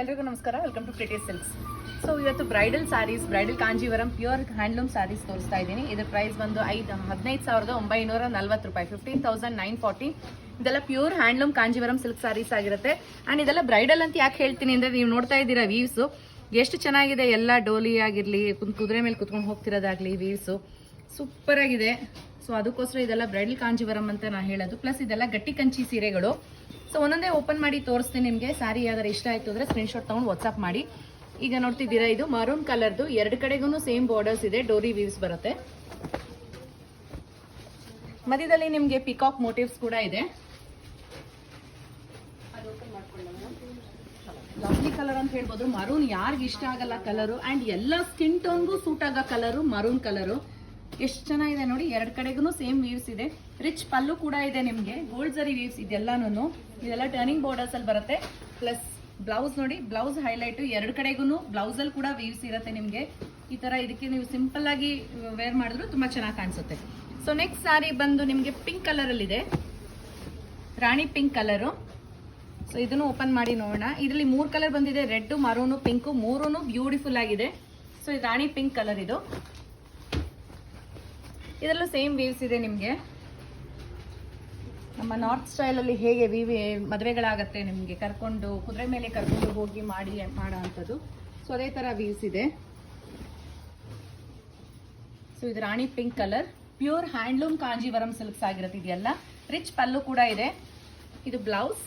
ಎಲ್ರಿಗೂ ನಮಸ್ಕಾರ. Welcome to Pretty Silks so ಇವತ್ತು bridal sarees bridal Kanjeevaram pure handloom sarees ತೋರಿಸ್ತಾ ಇದ್ದೀನಿ. ಇದ್ರ ಪ್ರೈಸ್ ಬಂದು ಐದು, ಹದಿನೈದು ಸಾವಿರದ ಒಂಬೈನೂರ ನಲ್ವತ್ತು ರೂಪಾಯಿ ಫಿಫ್ಟೀನ್ ತೌಸಂಡ್ ನೈನ್ ಫಾರ್ಟಿ ಇದೆಲ್ಲ pure handloom Kanjeevaram silk sarees ಆಗಿರುತ್ತೆ. ಆ್ಯಂಡ್ ಇದೆಲ್ಲ ಬ್ರೈಡಲ್ ಅಂತ ಯಾಕೆ ಹೇಳ್ತೀನಿ ಅಂದರೆ ನೀವು ನೋಡ್ತಾ ಇದ್ದೀರಾ ವೀವ್ಸು ಎಷ್ಟು ಚೆನ್ನಾಗಿದೆ ಎಲ್ಲ ಡೋಲಿ ಆಗಿರಲಿ ಕುದುರೆ ಮೇಲೆ ಕುತ್ಕೊಂಡು ಹೋಗ್ತಿರೋದಾಗಲಿ ವೀವ್ಸು ಸೂಪರ್ ಆಗಿದೆ. ಸೊ ಅದಕ್ಕೋಸ್ಕರ ಇದೆಲ್ಲ ಬ್ರೈಡಲ್ ಕಾಂಜಿವರಂ ಅಂತ ನಾನು ಹೇಳೋದು. ಪ್ಲಸ್ ಇದೆಲ್ಲ ಗಟ್ಟಿ ಕಂಚಿ ಸೀರೆಗಳು. ಸೊ ಒಂದೊಂದೇ ಓಪನ್ ಮಾಡಿ ತೋರಿಸ್ತೀನಿ ನಿಮಗೆ. ಸಾರಿ ಯಾವ್ದಾರು ಇಷ್ಟ ಆಯ್ತು ಅಂದರೆ ಸ್ಕ್ರೀನ್ಶಾಟ್ ತೊಗೊಂಡು ವಾಟ್ಸಪ್ ಮಾಡಿ. ಈಗ ನೋಡ್ತಿದ್ದೀರಾ ಇದು? ಮರೂನ್ ಕಲರ್ದು ಎರಡು ಕಡೆಗೂ ಸೇಮ್ ಬಾರ್ಡರ್ಸ್ ಇದೆ. ಡೋರಿ ವೀವ್ಸ್ ಬರುತ್ತೆ. ಮಧ್ಯದಲ್ಲಿ ನಿಮಗೆ ಪಿಕಾಕ್ ಮೋಟಿವ್ಸ್ ಕೂಡ ಇದೆ. ಲವ್ಲಿ ಕಲರ್ ಅಂತ ಹೇಳ್ಬೋದು. ಮರೂನ್ ಯಾರಿಗೆ ಇಷ್ಟ ಆಗಲ್ಲ ಕಲರು ಆ್ಯಂಡ್ ಎಲ್ಲ ಸ್ಕಿನ್ ಟೋನ್ಗೂ ಸೂಟ್ ಆಗೋ ಕಲರು ಮರೂನ್ ಕಲರು ಎಷ್ಟು ಚೆನ್ನಾಗಿದೆ ನೋಡಿ, ಎರಡು ಕಡೆಗೂ ಸೇಮ್ ವೀವ್ಸ್ ಇದೆ. ರಿಚ್ ಪಲ್ಲು ಕೂಡ ಇದೆ ನಿಮಗೆ. ಗೋಲ್ಡ್ ಜರಿ ವೀವ್ಸ್ ಇದೆಲ್ಲಾನು ಇದೆಲ್ಲ ಟರ್ನಿಂಗ್ ಬಾರ್ಡರ್ಸ್ ಅಲ್ಲಿ ಬರುತ್ತೆ. ಪ್ಲಸ್ ಬ್ಲೌಸ್ ನೋಡಿ ಬ್ಲೌಸ್ ಹೈಲೈಟ್ ಎರಡು ಕಡೆಗೂ ಬ್ಲೌಸ್ ಅಲ್ಲಿ ಕೂಡ ವೀವ್ಸ್ ಇರುತ್ತೆ ನಿಮಗೆ. ಈ ತರ ಇದಕ್ಕೆ ನೀವು ಸಿಂಪಲ್ ಆಗಿ ವೇರ್ ಮಾಡಿದ್ರು ತುಂಬಾ ಚೆನ್ನಾಗಿ ಕಾಣಿಸುತ್ತೆ. ಸೊ ನೆಕ್ಸ್ಟ್ ಸಾರಿ ಬಂದು ನಿಮಗೆ ಪಿಂಕ್ ಕಲರ್ ಅಲ್ಲಿ ಇದೆ. ರಾಣಿ ಪಿಂಕ್ ಕಲರು ಸೊ ಇದನ್ನು ಓಪನ್ ಮಾಡಿ ನೋಡೋಣ. ಇದರಲ್ಲಿ ಮೂರು ಕಲರ್ ಬಂದಿದೆ. ರೆಡ್ ಮರೂನು ಪಿಂಕು ಮೂರೂ ಬ್ಯೂಟಿಫುಲ್ ಆಗಿದೆ. ಸೊ ಇದು ರಾಣಿ ಪಿಂಕ್ ಕಲರ್ ಇದು. ಇದರಲ್ಲೂ ಸೇಮ್ ವೀವ್ಸ್ ಇದೆ ನಿಮಗೆ. ನಮ್ಮ ನಾರ್ತ್ ಸ್ಟೈಲಲ್ಲಿ ಹೇಗೆ ವಿವಿ ಮದುವೆಗಳಾಗತ್ತೆ ನಿಮಗೆ, ಕರ್ಕೊಂಡು, ಕುದುರೆ ಮೇಲೆ ಕರ್ಕೊಂಡು ಹೋಗಿ ಮಾಡಿ ಮಾಡೋ ಅಂಥದ್ದು ಸೊ ಅದೇ ಥರ ವೀವ್ಸ್ ಇದೆ. ಸೊ ಇದು rani pink colour pure handloom Kanjeevaram silks ಆಗಿರುತ್ತೆ ಇದೆಯಲ್ಲ ರಿಚ್ ಪಲ್ಲು ಕೂಡ ಇದೆ. ಇದು ಬ್ಲೌಸ್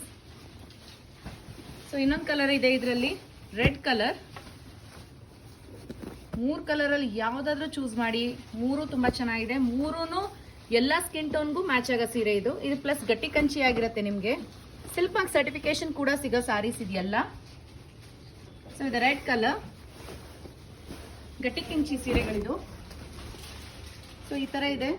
ಸೊ ಇನ್ನೊಂದು ಕಲರ್ ಇದೆ ಇದರಲ್ಲಿ. ರೆಡ್ ಕಲರ್ ಮೂರು ಕಲರಲ್ಲಿ ಯಾವುದಾದ್ರೂ ಚೂಸ್ ಮಾಡಿ, ಮೂರು ತುಂಬ ಚೆನ್ನಾಗಿದೆ. ಮೂರೂ ಎಲ್ಲ ಸ್ಕಿನ್ ಟೋನ್ಗೂ ಮ್ಯಾಚ್ ಆಗೋ ಸೀರೆ ಇದು. ಇದು ಪ್ಲಸ್ ಗಟ್ಟಿ ಕಂಚಿ ಆಗಿರುತ್ತೆ ನಿಮಗೆ. ಸಿಲ್ಕ್ ಮಾರ್ಕ್ ಸರ್ಟಿಫಿಕೇಶನ್ ಕೂಡ ಸಿಗೋ ಸಾರೀಸ್ ಇದೆಯಲ್ಲ. ಸೊ ಇದು ರೆಡ್ ಕಲರ್ ಗಟ್ಟಿ ಕಂಚಿ ಸೀರೆಗಳಿದು. ಸೊ ಈ ಥರ ಇದೆ.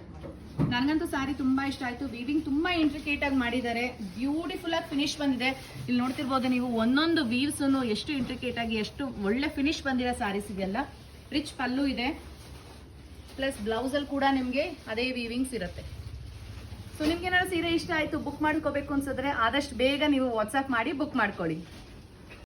ನನಗಂತೂ ಸಾರಿ ತುಂಬಾ ಇಷ್ಟ ಆಯ್ತು. ವೀವಿಂಗ್ ತುಂಬಾ ಇಂಟ್ರಿಕೇಟ್ ಆಗಿ ಮಾಡಿದ್ದಾರೆ. ಬ್ಯೂಟಿಫುಲ್ ಆಗಿ ಫಿನಿಶ್ ಬಂದಿದೆ. ಇಲ್ಲಿ ನೋಡ್ತಿರ್ಬೋದು ನೀವು ಒಂದೊಂದು ವೀವ್ಸ್ ಎಷ್ಟು ಇಂಟ್ರಿಕೇಟ್ ಆಗಿ, ಎಷ್ಟು ಒಳ್ಳೆ ಫಿನಿಶ್ ಬಂದಿರೋ ಸಾರೀಸ್ ಇದೆಲ್ಲ ರಿಚ್ ಪಲ್ಲು ಇದೆ. ಪ್ಲಸ್ ಬ್ಲೌಸ್ ಅಲ್ಲಿ ಕೂಡ ನಿಮಗೆ ಅದೇ ವೀವಿಂಗ್ಸ್ ಇರುತ್ತೆ. ಸೊ ನಿಮ್ಗೆ ಏನಾದ್ರು ಸೀರೆ ಇಷ್ಟ ಆಯ್ತು ಬುಕ್ ಮಾಡ್ಕೋಬೇಕು ಅನ್ಸಿದ್ರೆ ಆದಷ್ಟು ಬೇಗ ನೀವು ವಾಟ್ಸಪ್ ಮಾಡಿ ಬುಕ್ ಮಾಡ್ಕೊಳ್ಳಿ.